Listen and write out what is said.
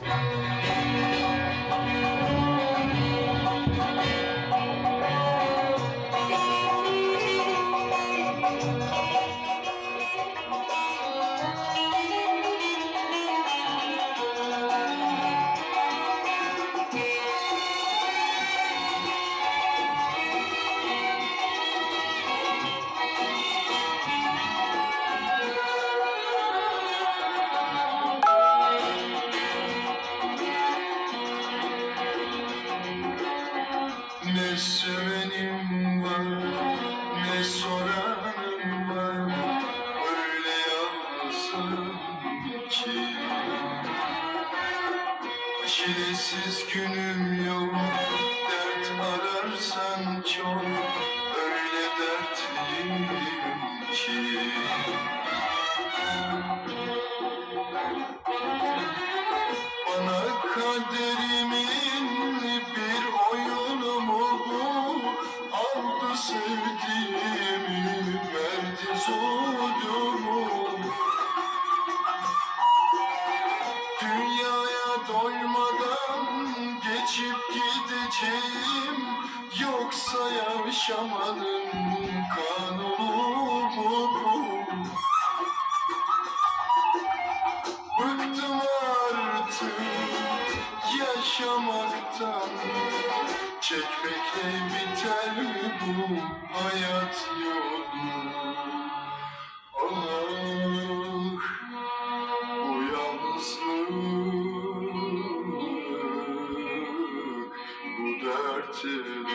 Música Ne sövenim var, ne soranım var. Öyle yalnızım ki Çilesiz günüm yok, dert ararsan çok. Öyle dertliyim ki. Bana kaderimin sevdiğimi, verdi zulümü. Dünyaya doymadan geçip gideceğim Yoksa yaşamanın kanunu bu? Bıktım artık yaşamaktan Çekmekle biter bu hayat yolu? Ah, bu yalnızlık, bu dertler.